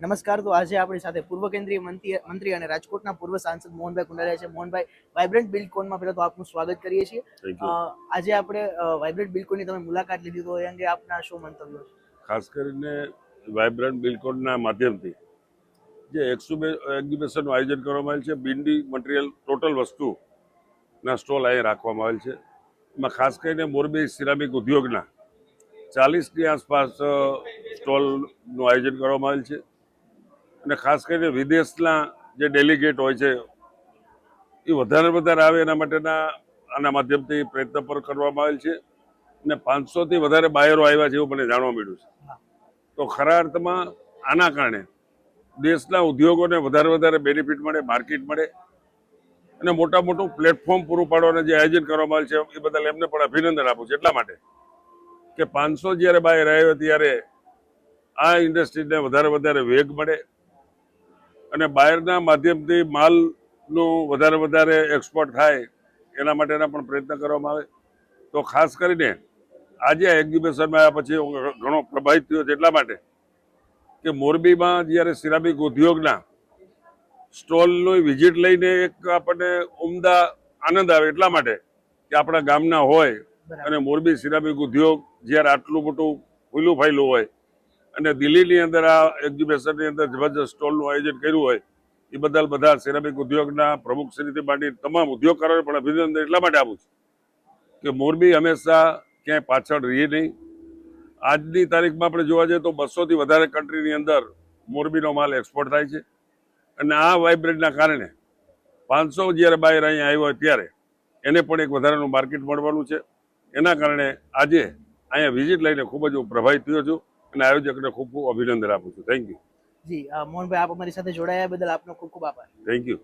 નમસ્કાર તો આજે આપણી સાથે પૂર્વ કેન્દ્રીય મંત્રી મંત્રી અને રાજકોટના પૂર્વ સાંસદ મોહનભાઈ કુંડારિયા છે. મોહનભાઈ વાઇબ્રન્ટ બિલકોનમાં પહેલા તો આપનું સ્વાગત કરીએ છીએ. આજે આપણે વાઇબ્રન્ટ બિલકોનની તમે મુલાકાત લીધી તો એ અંગે આપના શું મંતવ્યો છે? ખાસ કરીને વાઇબ્રન્ટ બિલકોનના માધ્યમથી જે એક્સુબે એક્ઝિબિશનનું આયોજન કરવામાં આવેલ છે બિન્ડી મટીરિયલ ટોટલ વસ્તુના સ્ટોલ અહીં રાખવામાં આવેલ છે. એમાં ખાસ કરીને મોરબી સિરામિક ઉદ્યોગના ચાલીસની આસપાસ સ્ટોલનું આયોજન કરવામાં આવેલ છે. અને ખાસ કરીને વિદેશના જે ડેલિગેટ હોય છે એ વધારે વધારે આવે એના માટેના આના માધ્યમથી પ્રયત્ન પણ કરવામાં આવેલ છે ને પાંચસોથી વધારે બાયરો આવ્યા છે એવું મને જાણવા મળ્યું છે. તો ખરા અર્થમાં આના કારણે દેશના ઉદ્યોગોને વધારે વધારે બેનિફિટ મળે માર્કેટ મળે અને મોટા મોટું પ્લેટફોર્મ પૂરું પાડવાના જે આયોજન કરવામાં આવેલ છે એ બદલ એમને પણ અભિનંદન આપું છું. એટલા માટે કે પાંચસો જ્યારે બાયર આવ્યો ત્યારે આ ઇન્ડસ્ટ્રીને વધારે વધારે વેગ મળે અને બહારના માધ્યમથી માલનું વધારે વધારે એક્સપોર્ટ થાય એના માટેના પણ પ્રયત્ન કરવામાં આવે. તો ખાસ કરીને આજે આ એક્ઝિબિશનમાં આવ્યા પછી ઘણો પ્રભાવિત થયો છે એટલા માટે કે મોરબીમાં જ્યારે સિરામિક ઉદ્યોગના સ્ટોલની વિઝિટ લઈને એક આપણને ઉમદા આનંદ આવે એટલા માટે કે આપણા ગામના હોય અને મોરબી સિરામિક ઉદ્યોગ જ્યારે આટલું મોટું ખુલ્લું ફાયલું હોય અને દિલ્હીની અંદર આ એક્ઝિબિશનની અંદર જબરજસ્ત સ્ટોલનું આયોજન કર્યું હોય, એ બદલ બધા સિરામિક ઉદ્યોગના પ્રમુખ શ્રીથી માંડી તમામ ઉદ્યોગકારોને પણ અભિનંદન એટલા માટે આપું છું કે મોરબી હંમેશા ક્યાંય પાછળ રહી નહીં. આજની તારીખમાં આપણે જોવા જઈએ તો બસોથી વધારે કન્ટ્રીની અંદર મોરબીનો માલ એક્સપોર્ટ થાય છે. અને આ વાઇબ્રેટના કારણે પાંચસો જ્યારે બાયર અહીંયા આવ્યો હોય ત્યારે એને પણ એક વધારાનું માર્કેટ મળવાનું છે. એના કારણે આજે અહીંયા વિઝિટ લઈને ખૂબ જ પ્રભાવિત થયો છું. અને આયોજકને ખૂબ ખૂબ અભિનંદન આપું છું. થેન્ક યુ જી મોહનભાઈ આપ અમારી સાથે જોડાયા બદલ આપનો ખૂબ ખૂબ આભાર. Thank you